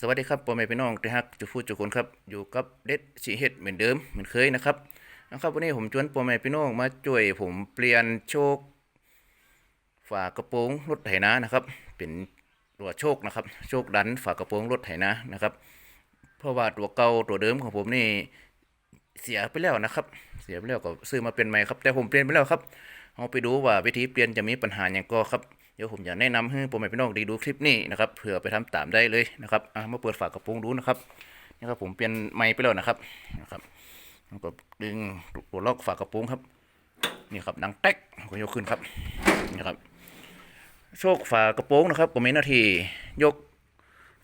สวัสดีครับพ่อแม่พี่น้องที่ฮักจุฟูจุคนครับ อยู่กับเด็ดสีเฮ็ดเหมือนเดิมเหมือนเคยนะครับนะครับวันนี้ผมชวนพ่อแม่พี่น้องมาช่วยผมเปลี่ยนโชคฝากระโปรงรถไถนานะครับ เป็นตัวโชคนะครับ โชคดันฝากระโปรงรถไถนานะครับ เพราะว่าตัวเก่าตัวเดิมของผมนี่เสียไปแล้วนะครับ เสียไปแล้วก็ซื้อมาเป็นใหม่ครับแต่ผมเปลี่ยนไปแล้วครับเอาไปดูว่าวิธีเปลี่ยนจะมีปัญหาอย่างก็ครับ เดี๋ยวผมจะแนะนำให้พ่อแม่พี่น้องได้ดูคลิปนี้นะครับเผื่อไปทำตามได้เลยนะครับอะมาเปิดฝากระโปรงดูนะครับนี่ครับผมเปลี่ยนไม้ไปแล้วนะครับนะครับแล้วก็ดึงตัวล็อกฝากระโปรงครับนี่ครับดังแต๊กก็ยกขึ้นครับนี่ครับโชคฝากระโปรงนะครับก็มีหน้าที่ยก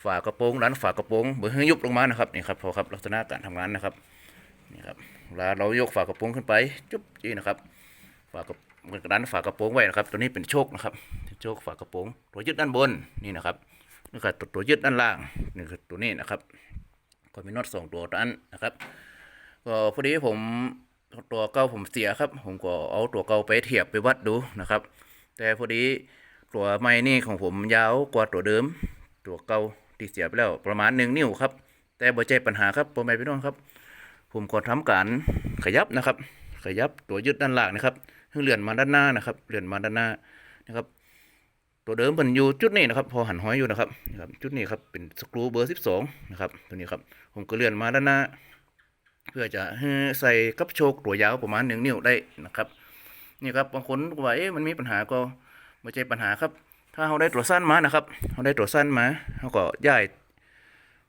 ฝากระโปรงดันฝากระโปรงเบอร์ให้ยุบลงมานะครับนี่ครับพอครับลักษณะการทำงานนะครับนี่ครับเวลาเรายกฝากระโปรงขึ้นไปจุ๊บนี่นะครับฝากระมันกระดานฝากระโปรงไว้นะครับ ตัวนี้เป็นโชคนะครับ โชคฝากระโปรงตัวยึดด้านบนนี่นะครับนี่คือตัวยึดด้านล่างนี่คือตัวนี้นะครับก็มีน็อตสองตัวนั้นนะครับก็พอดีผมตัวเก่าผมเสียครับ ผมก็เอาตัวเก่าไปเทียบไปวัดดูนะครับ แต่พอดีตัวไม้นี่ของผมยาวกว่าตัวเดิม ตัวเก่าที่เสียไปแล้วประมาณหนึ่งนิ้วครับ แต่บ่ใจปัญหาครับพ่อแม่พี่น้องครับ ผมก็ทำการขยับนะครับ ขยับตัวยึดด้านล่างนะครับให้เลื่อนมาด้านหน้านะครับเลื่อนมาด้านหน้านะครับ ตัวเดิมมันอยู่จุดนี้นะครับ พอหันห้อยอยู่นะครับนะครับ จุดนี้ครับเป็นสกรูเบอร์สิบสองนะครับ ตัวนี้ครับ ผมก็เลื่อนมาด้านหน้า เพื่อจะใส่กับโชคตัวยาวประมาณหนึ่งนิ้วได้นะครับ นี่ครับบางคนก็ว่าเอ๊ะมันมีปัญหาก็ไม่ใช่ปัญหาครับ ถ้าเราได้ตัวสั้นมานะครับเราได้ตัวสั้นมาเราก็ย้าย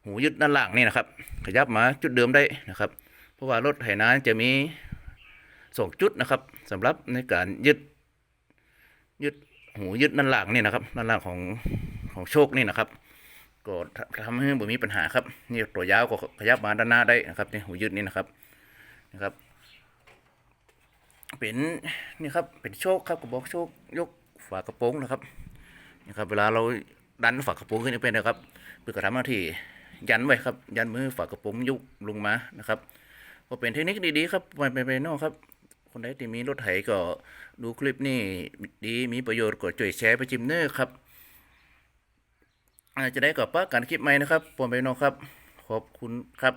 หูยึดด้านล่างนี่นะครับ ขยับมาจุดเดิมได้นะครับ เพราะว่ารถไถนาจะมีสองจุดนะครับสำหรับในการยึดยึด หูยึดด้านล่างนี่นะครับด้านล่างของของโชคนี่นะครับ ก็ทำให้บ่มีปัญหาครับ นี่ตัวยาวก็ขยับมาด้านหน้าได้นะครับนี่หูยึดนี่นะครับนะครับ เป็นนี่ครับเป็นโชคครับกระบอกโชคยกฝากระโปรงนะครับนี่ครับเวลาเราดันฝากระโปรงขึ้นไปนะครับเพื่อกระทำหน้าที่ยันไว้ครับ ยันมือฝากระโปรงยุบลงมานะครับ ก็เป็นเทคนิคดีๆครับไปไปไปนอกครับ คนใดที่มีรถไถก็ดูคลิปนี้ดีมีประโยชน์ก็ช่วยแชร์ไปจิมเนอร์ครับอาจจะได้กับป้าการคลิปใหม่นะครับผมไปนองครับ ขอบคุณครับ